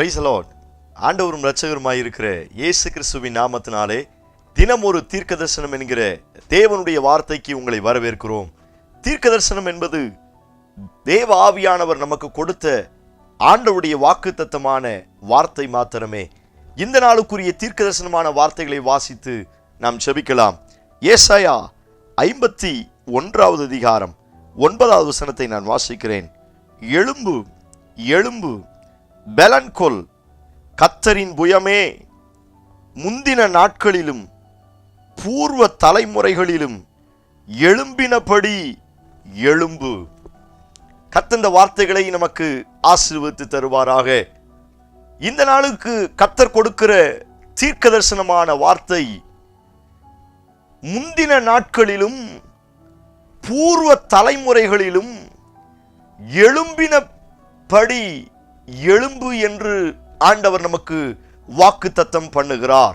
Price allot ஆண்டவரும் இரட்சகருமாய் இருக்கிற இயேசு கிறிஸ்துவின் நாமத்தினாலே தினம் ஒரு தீர்க்க தரிசனம் என்கிற தேவனுடைய வார்த்தைக்கு உங்களை வரவேற்கிறோம். தீர்க்க தரிசனம் என்பது தேவ ஆவியானவர் நமக்கு கொடுத்த ஆண்டவனுடைய வாக்கு தத்தமான வார்த்தை மாத்திரமே. இந்த நாளுக்குரிய தீர்க்க தரிசனமான வார்த்தைகளை வாசித்து நாம் செபிக்கலாம் ஏசாயா ஐம்பத்தி ஒன்றாவது அதிகாரம் ஒன்பதாவது வசனத்தை நான் வாசிக்கிறேன். எழும்பு எழும்பு. பெலன்கொல் கத்தரின் புயமே முந்தின நாட்களிலும் பூர்வ தலைமுறைகளிலும் எழும்பினபடி எழும்பு. கத்தந்த வார்த்தைகளை நமக்கு ஆசீர்வதித்து தருவாராக. இந்த நாளுக்கு கத்தர் கொடுக்கிற தீர்க்க தரிசனமான வார்த்தை முந்தின நாட்களிலும் பூர்வ தலைமுறைகளிலும் எழும்பினபடி எழும்பு என்று ஆண்டவர் நமக்கு வாக்கு தத்தம் பண்ணுகிறார்.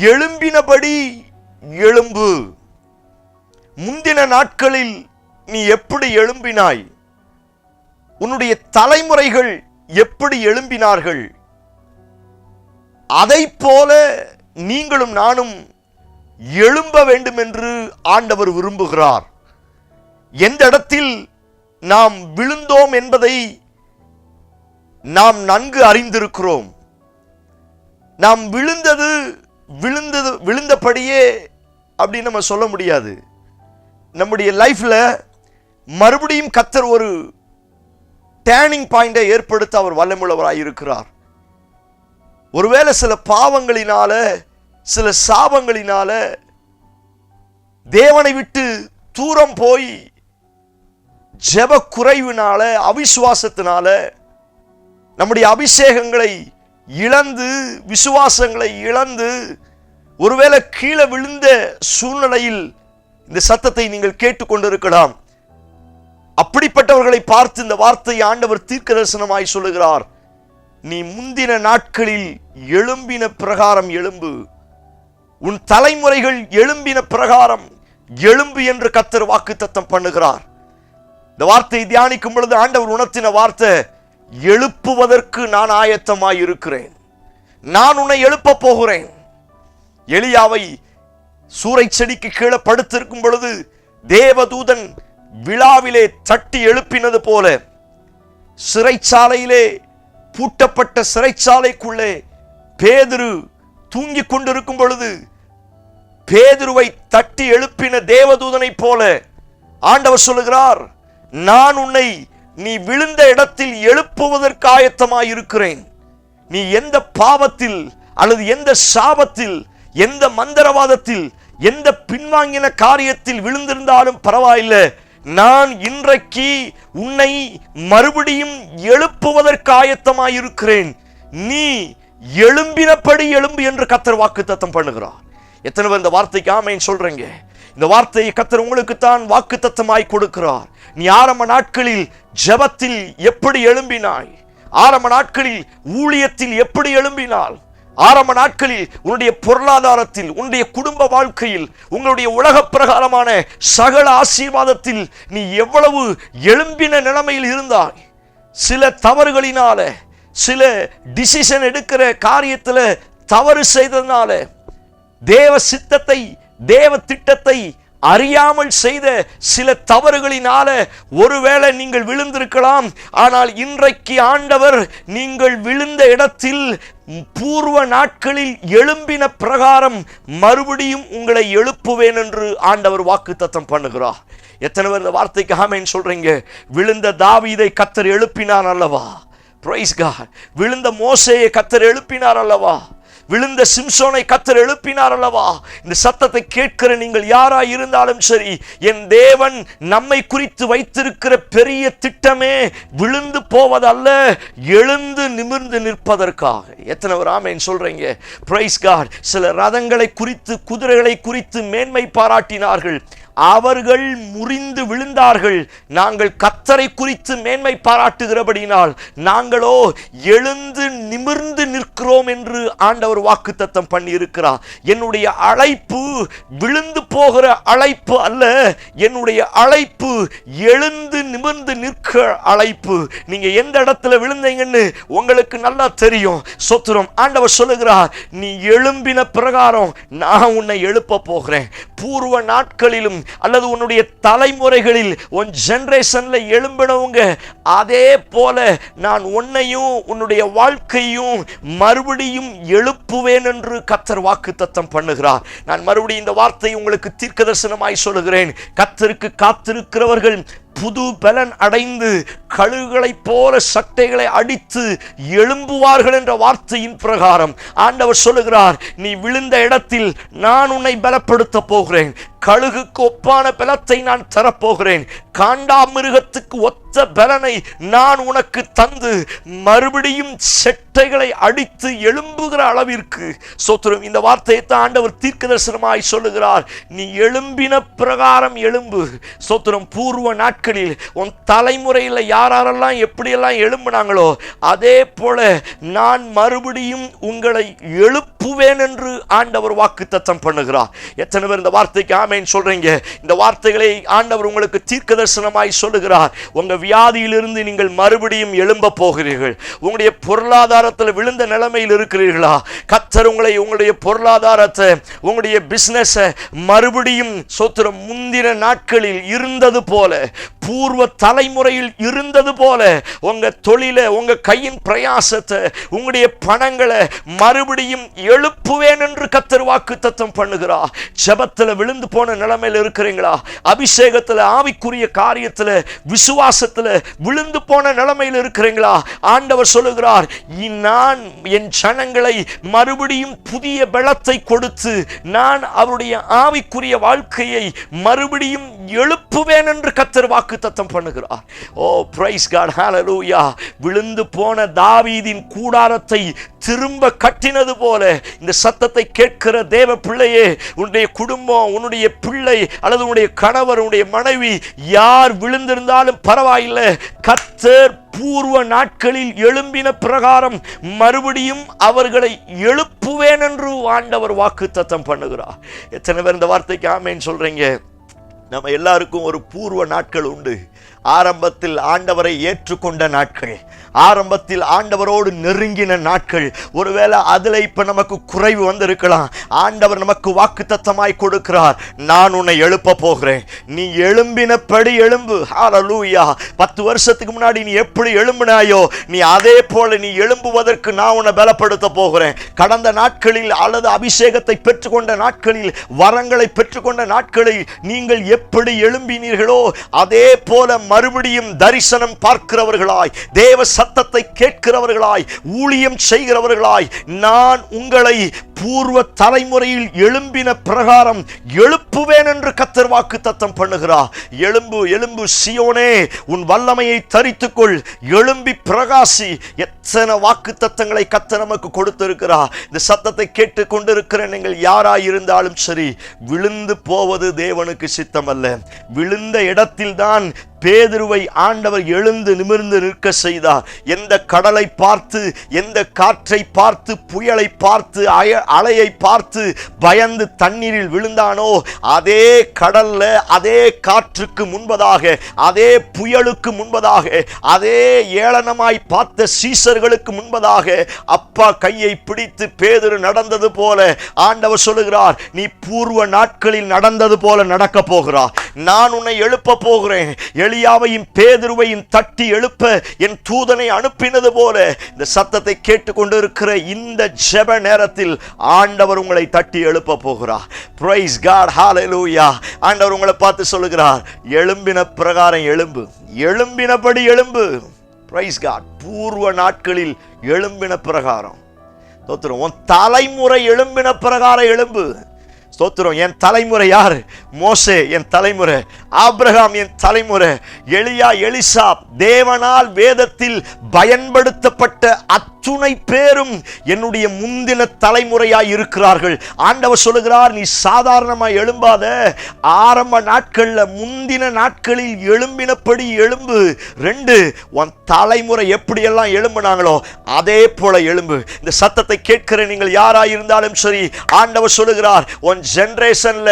எழும்பினபடி எழும்பு. முந்தின நாட்களில் நீ எப்படி எழும்பினாய்? உன்னுடைய தலைமுறைகள் எப்படி எழும்பினார்கள்? அதைப் போல நீங்களும் நானும் எழும்ப வேண்டும் என்று ஆண்டவர் விரும்புகிறார். எந்த இடத்தில் நாம் விழுந்தோம் என்பதை நாம் நன்கு அறிந்திருக்கிறோம். நாம் விழுந்தது விழுந்தது விழுந்தபடியே அப்படின்னு நம்ம சொல்ல முடியாது. நம்முடைய லைஃப்பில் மறுபடியும் கத்தர் ஒரு டேர்னிங் பாயிண்டை ஏற்படுத்த அவர் வல்லமுள்ளவராக இருக்கிறார். ஒருவேளை சில பாவங்களினால சில சாபங்களினால தேவனை விட்டு தூரம் போய் ஜெப குறைவினால அவிசுவாசத்தினால நம்முடைய அபிஷேகங்களை இழந்து விசுவாசங்களை இழந்து ஒருவேளை கீழே விழுந்த சூழ்நிலையில் இந்த சத்தத்தை நீங்கள் கேட்டுக்கொண்டிருக்கலாம். அப்படிப்பட்டவர்களை பார்த்து இந்த வார்த்தையை ஆண்டவர் தீர்க்க தரிசனமாய் சொல்லுகிறார். நீ முந்தின நாட்களில் எழும்பின பிரகாரம் எழும்பு. உன் தலைமுறைகள் எழும்பின பிரகாரம் எழும்பு என்று கத்தர் வாக்கு தத்தம் பண்ணுகிறார். இந்த வார்த்தையை தியானிக்கும் பொழுது ஆண்டவர் உணர்த்தின வார்த்தை எழுப்புவதற்கு நான் ஆயத்தமாய் இருக்கிறேன் நான் உன்னை எழுப்ப போகிறேன். எலியாவை சூறை செடிக்கு கீழே படுத்திருக்கும் பொழுது தேவதூதன் விழாவிலே தட்டி எழுப்பினது போல சிறைச்சாலையிலே பூட்டப்பட்ட சிறைச்சாலைக்குள்ளே பேதுரு தூங்கிக் கொண்டிருக்கும் பொழுது பேதுருவை தட்டி எழுப்பின தேவதூதனைப் போல ஆண்டவர் சொல்லுகிறார் நான் உன்னை நீ விழுந்த இடத்தில் எழுப்புவதற்கு ஆயத்தமாயிருக்கிறேன் நீ எந்த பாவத்தில் அல்லது எந்த சாபத்தில் எந்த மந்திரவாதத்தில் எந்த பின்வாங்கின காரியத்தில் விழுந்திருந்தாலும் பரவாயில்லை நான் இன்றைக்கு உன்னை மறுபடியும் எழுப்புவதற்கு ஆயத்தமாயிருக்கிறேன் நீ எழும்பினபடி எழும்பு என்று கத்தர் வாக்கு தத்தம் பண்ணுகிறார். எத்தனை பேர் இந்த வார்த்தைக்கு ஆமைன்னு சொல்றீங்க. இந்த வார்த்தையை கத்தர் உங்களுக்கு தான் வாக்கு தத்தமாய் கொடுக்கிறார். நீ ஆரம்ப நாட்களில் ஜெபத்தில் எப்படி எழும்பினாய்? ஆரம்ப நாட்களில் ஊழியத்தில் எப்படி எழும்பினால் ஆரம்ப நாட்களில் உன்னுடைய பொருளாதாரத்தில் உன்னுடைய குடும்ப வாழ்க்கையில் உங்களுடைய உலக பிரகாரமான சகல ஆசீர்வாதத்தில் நீ எவ்வளவு எழும்பின நிலைமையில் இருந்தாய்? சில தவறுகளினால சில டிசிஷன் எடுக்கிற காரியத்தில் தவறு செய்ததுனால தேவ சித்தத்தை தேவ திட்டத்தை அறியாமல் செய்த சில தவறுகளினால ஒருவேளை நீங்கள் விழுந்திருக்கலாம். ஆனால் இன்றைக்கு ஆண்டவர் நீங்கள் விழுந்த இடத்தில் பூர்வ நாட்களில் எழும்பின பிரகாரம் மறுபடியும் உங்களை எழுப்புவேன் என்று ஆண்டவர் வாக்கு தத்தம் பண்ணுகிறார். எத்தனை பேர் இந்த வார்த்தைக்கு ஆமேன்னு சொல்றீங்க? விழுந்த தாவீதை கத்தர் எழுப்பினார் அல்லவா? பிரைஸ் விழுந்த மோசையை கத்தர் எழுப்பினார் அல்லவா? விழுந்த சிம்சோனை கத்தர் எழுப்பினார் அல்லவா? இந்த சத்தத்தை கேட்கிற நீங்கள் யாரா இருந்தாலும் சரி என் தேவன் நம்மை குறித்து வைத்திருக்கிற பெரிய திட்டமே விழுந்து போவதல்ல எழுந்து நிமிர்ந்து நிற்பதற்காக. எத்தனை ஒரு ஆமைன்னு சொல்றீங்க? பிரைஸ் கார்டு சில ரதங்களை குறித்து குதிரைகளை குறித்து மேன்மை பாராட்டினார்கள். அவர்கள் முறிந்து விழுந்தார்கள். நாங்கள் கத்தரை குறித்து மேன்மை பாராட்டுகிறபடினால் நாங்களோ எழுந்து நிமிர்ந்து நிற்கிறோம் என்று ஆண்டவர் வாக்குத்தத்தம் தத்தம் பண்ணியிருக்கிறார். என்னுடைய அழைப்பு விழுந்து போகிற அழைப்பு அல்ல என்னுடைய அழைப்பு எழுந்து நிமிர்ந்து நிற்க அழைப்பு. நீங்க எந்த இடத்துல விழுந்தீங்கன்னு உங்களுக்கு நல்லா தெரியும். சொத்துரம் ஆண்டவர் சொல்லுகிறார் நீ எழும்பின பிரகாரம் நான் உன்னை எழுப்ப போகிறேன். பூர்வ நாட்களிலும் அல்லது உன்னுடைய தலைமுறைகளில் உன் ஜெனரேஷன்ல எழும்பினவங்க அதே போல நான் உன்னையும் உன்னுடைய வாழ்க்கையும் மறுபடியும் எழுப்புவேன் என்று கத்தர் வாக்கு தத்தம் பண்ணுகிறார். நான் மறுபடியும் இந்த வார்த்தை உங்களுக்கு தீர்க்க தரிசனமாய் சொல்லுகிறேன். கத்தருக்கு காத்திருக்கிறவர்கள் புது பலன் அடைந்து கழுகுகளைப் போல சட்டைகளை அடித்து எழும்புவார்கள் என்ற வார்த்தையின் பிரகாரம். ஆண்டவர் சொல்லுகிறார் நீ விழுந்த இடத்தில் நான் உன்னை பலப்படுத்த போகிறேன். கழுகுக்கு ஒப்பான பலத்தை நான் தரப்போகிறேன் காண்டா மிருகத்துக்கு ஒத்த பலனை நான் உனக்கு தந்து மறுபடியும் செட்டைகளை அடித்து எழும்புகிற அளவிற்கு. சோத்திரம் இந்த வார்த்தையை தான் ஆண்டவர் தீர்க்க தரிசனமாய் சொல்லுகிறார். நீ எழும்பின பிரகாரம் எழும்பு. சோத்திரம் பூர்வ நாட்களில் உன் தலைமுறையில் யாரெல்லாம் எப்படியெல்லாம் எழும்புனாங்களோ அதே போல நான் மறுபடியும் உங்களை எழுப்புவேன் என்று ஆண்டவர் வாக்கு தத்தம் பண்ணுகிறார். எத்தனை பேர் இந்த வார்த்தைக்கு ஆமைன்னு சொல்றீங்க? இந்த வார்த்தைகளை ஆண்டவர் உங்களுக்கு தீர்க்க தரிசனமாய் சொல்லுகிறார். உங்க வியாதியிலிருந்து நீங்கள் மறுபடியும் எழும்ப போகிறீர்கள். உங்களுடைய பொருளாதாரத்தில் விழுந்த நிலைமையில் இருக்கிறீர்களா? கத்தர் உங்களை உங்களுடைய பொருளாதாரத்தை உங்களுடைய பிஸ்னஸை மறுபடியும் சொத்துற முந்தின நாட்களில் இருந்தது போல பூர்வ தலைமுறையில் இருந்தது போல உங்க தொழிலை உங்க கையின் பிரயாசத்தை உங்களுடைய பணங்களை மறுபடியும் எழுப்புவேன் என்று கத்தர் வாக்கு தத்தம் பண்ணுகிறா ஜெபத்துல விழுந்து போன நிலைமையில் இருக்கிறீங்களா? அபிஷேகத்துல ஆவிக்குரிய காரியத்துல விசுவாசத்துல விழுந்து போன நிலைமையில் இருக்கிறீங்களா? ஆண்டவர் சொல்லுகிறார் நான் என் ஜனங்களை மறுபடியும் புதிய பலத்தை கொடுத்து நான் அவருடைய ஆவிக்குரிய வாழ்க்கையை மறுபடியும் எழுப்புவேன் என்று கத்தர் வாக்கு வாக்குத்தத்தம் பண்ணுகிறார். ஓ பிரைஸ் காட் ஹாலலூயா விழுந்து போன தாவீதின் கூடாரத்தை திரும்ப கட்டினது போல இந்த சத்தத்தை கேட்கிற தேவ பிள்ளையே உன்னுடைய குடும்பம் உன்னுடைய பிள்ளை அல்லது உன்னுடைய கணவர் உன்னுடைய மனைவி யார் விழுந்திருந்தாலும் பரவாயில்லை. கத்தர் பூர்வ நாட்களில் எழும்பின பிரகாரம் மறுபடியும் அவர்களை எழுப்புவேன் என்று ஆண்டவர் வாக்கு தத்தம் பண்ணுகிறார். எத்தனை பேர் இந்த வார்த்தைக்கு ஆமேன்னு சொல்றீங்க? நம்ம எல்லாருக்கும் ஒரு பூர்வ நாட்கள் உண்டு. ஆரம்பத்தில் ஆண்டவரை ஏற்றுக்கொண்ட நாட்கள் ஆரம்பத்தில் ஆண்டவரோடு நெருங்கின நாட்கள். ஒருவேளை அதில் இப்போ நமக்கு குறைவு வந்திருக்கலாம். ஆண்டவர் நமக்கு வாக்கு தத்தமாய் கொடுக்கிறார். நான் உன்னை எழுப்ப போகிறேன். நீ எழும்பினபடி எழும்பு. ஹாலலூயா பத்து வருஷத்துக்கு முன்னாடி நீ எப்படி எழும்பினாயோ நீ அதே போல நீ எழும்புவதற்கு நான் உன்னை பலப்படுத்த போகிறேன். கடந்த நாட்களில் அல்லது அபிஷேகத்தை பெற்றுக்கொண்ட நாட்களில் வரங்களை பெற்றுக்கொண்ட நாட்களில் நீங்கள் எப்படி எழும்பினீர்களோ அதே போல மறுபடியும் தரிசனம் பார்க்கிறவர்களாய் தேவ சத்தத்தை கேட்கிறவர்களாய் ஊழியம் செய்கிறவர்களாய் நான் உங்களை பூர்வ தலைமுறையில் எழும்பின பிரகாரம் எழுப்புவேன் என்று கத்தர் வாக்கு தத்தம் பண்ணுகிறார். எழும்பு எழும்பு சியோனே உன் வல்லமையை தரித்துக்கொள். எழும்பி பிரகாசி எத்தனை வாக்கு தத்தங்களை கத்த நமக்கு கொடுத்திருக்கிறார். இந்த சத்தத்தை கேட்டு கொண்டிருக்கிற நீங்கள் யாராய் இருந்தாலும் சரி விழுந்து போவது தேவனுக்கு சித்தமல்ல. விழுந்த இடத்தில்தான் பேதுருவை ஆண்டவர் எழுந்து நிமிர்ந்து நிற்க செய்தார். எந்த கடலை பார்த்து எந்த காற்றை பார்த்து புயலை பார்த்து அய அலையை பார்த்து பயந்து தண்ணீரில் விழுந்தானோ? அதே கடல்ல அதே காற்றுக்கு முன்பதாக அதே புயலுக்கு முன்பதாக அதே ஏளனமாய் பார்த்த சீசர்களுக்கு முன்பதாக அப்பா கையை பிடித்து பேதுரு நடந்தது போல ஆண்டவர் சொல்லுகிறார் நீ பூர்வ நாட்களில் நடந்தது போல நடக்க போகிறார் நான் உன்னை எழுப்ப போகிறேன். எளியாவையும் பேதுருவையும் தட்டி எழுப்ப என் தூதனை அனுப்பினது போல. இந்த சத்தத்தை கேட்டுக்கொண்டிருக்கிற இந்த ஜெப நேரத்தில் ஆண்டவர் உங்களை தட்டி எழுப்ப போகிறார். பிரைஸ் காட் ஹalleluya ஆண்டவர் உங்களை பார்த்து சொல்லுகிறார் எழும்பின பிரகாரம் எழும்பு. எழும்பினபடி எழும்பு. பிரைஸ் காட் பூர்வ நாட்களில் எழும்பின பிரகாரம். தோத்துரும் உன் தலைமுறை எழும்பின பிரகாரம் எழும்பு. ஸ்தோத்திரம். என் தலைமுறை யார்? மோசே என் தலைமுறை ஆப்ரஹாம் என் தலைமுறை எளியா எலிசா தேவனால் வேதத்தில் பயன்படுத்தப்பட்ட அத்துணை பேரும் என்னுடைய முந்தின தலைமுறையாய் இருக்கிறார்கள். ஆண்டவர் சொல்லுகிறார் நீ சாதாரணமாக எழும்பாத. ஆரம்ப நாட்களில் முந்தின நாட்களில் எழும்பினபடி எழும்பு. ரெண்டு உன் தலைமுறை எப்படியெல்லாம் எழும்புனாங்களோ அதே போல எழும்பு. இந்த சத்தத்தை கேட்கிற நீங்கள் யாராயிருந்தாலும் சரி ஆண்டவர் சொல்லுகிறார் உன் ஜெனரேஷன்ல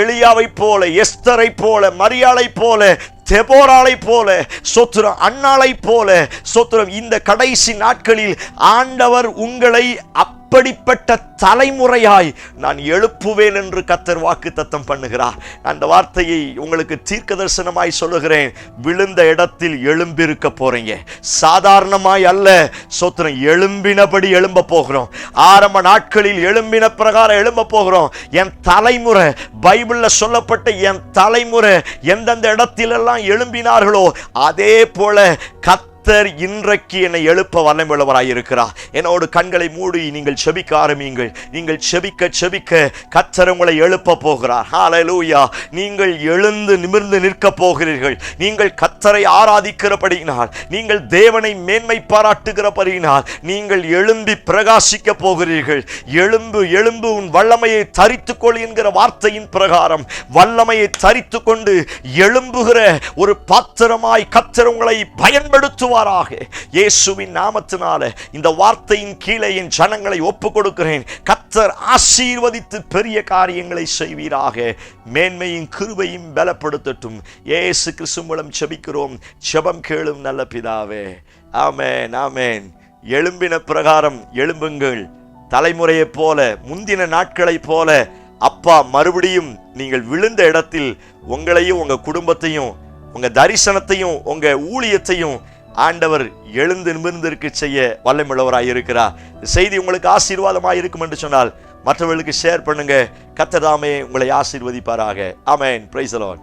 எளியாவை போல எஸ்தரை போல மரியாளை போல தெபோராளை போல சொத்துரம் அண்ணாளை போல சொத்துரம் இந்த கடைசி நாட்களில் ஆண்டவர் உங்களை அப்படிப்பட்ட தலைமுறையாய் நான் எழுப்புவேன் என்று கத்தர் வாக்கு தத்தம் பண்ணுகிறார். அந்த வார்த்தையை உங்களுக்கு தீர்க்க தரிசனமாய் சொல்லுகிறேன். விழுந்த இடத்தில் எழும்பிருக்க போறீங்க. சாதாரணமாய் அல்ல. சோத்திரம் எழும்பினபடி எழும்ப போகிறோம். ஆரம்ப நாட்களில் எழும்பின பிரகாரம் எழும்ப போகிறோம். என் தலைமுறை பைபிளில் சொல்லப்பட்ட என் தலைமுறை எந்தெந்த இடத்திலெல்லாம் எழும்பினார்களோ அதே போல கத் கர்த்தர் இன்றைக்கு என்னை எழுப்ப வல்லமுள்ளவராய் இருக்கிறார் என்னோடு கண்களை மூடி நீங்கள் செபிக்க ஆரம்பியுங்கள். நீங்கள் செபிக்க செபிக்க கர்த்தர் உங்களை எழுப்ப போகிறார். ஹாலலூயா நீங்கள் எழுந்து நிமிர்ந்து நிற்க போகிறீர்கள். நீங்கள் கத்தரை ஆராதிக்கிறபடியினால் நீங்கள் தேவனை மேன்மை பாராட்டுகிறபடியினால் நீங்கள் எழும்பி பிரகாசிக்க போகிறீர்கள். எழும்பு எழும்பு உன் வல்லமையை தரித்துக்கொள் என்கிற வார்த்தையின் பிரகாரம் வல்லமையை தரித்து கொண்டு எழும்புகிற ஒரு பாத்திரமாய் கத்தர் உங்களை பயன்படுத்துவாராக இயேசுவின் நாமத்தினால இந்த வார்த்தையின் கீழே என் ஜனங்களை ஒப்பு கொடுக்கிறேன் கத்தர் ஆசீர்வதித்து பெரிய காரியங்களை செய்வீராக. மேன்மையும் கிருபையும் பலப்படுத்தட்டும். ஏசு கிறிஸ்து மூலம் செபிக்கிறோம். செபம் கேளும் நல்ல பிதாவே. ஆமேன் ஆமேன். எழும்பின பிரகாரம் எழும்புங்கள். தலைமுறையைப் போல முந்தின நாட்களைப் போல அப்பா மறுபடியும் நீங்கள் விழுந்த இடத்தில் உங்களையும் உங்கள் குடும்பத்தையும் உங்கள் தரிசனத்தையும் உங்கள் ஊழியத்தையும் ஆண்டவர் எழுந்து நிமிர்ந்திருக்க செய்ய வல்லமிழவராக இருக்கிறார் செய்தி உங்களுக்கு ஆசீர்வாதமாக இருக்கும் என்று சொன்னால் மற்றவர்களுக்கு ஷேர் பண்ணுங்க. கத்ததாமே உங்களை ஆசீர்வதிப்பாராக. அமேன் பிரைசலோன்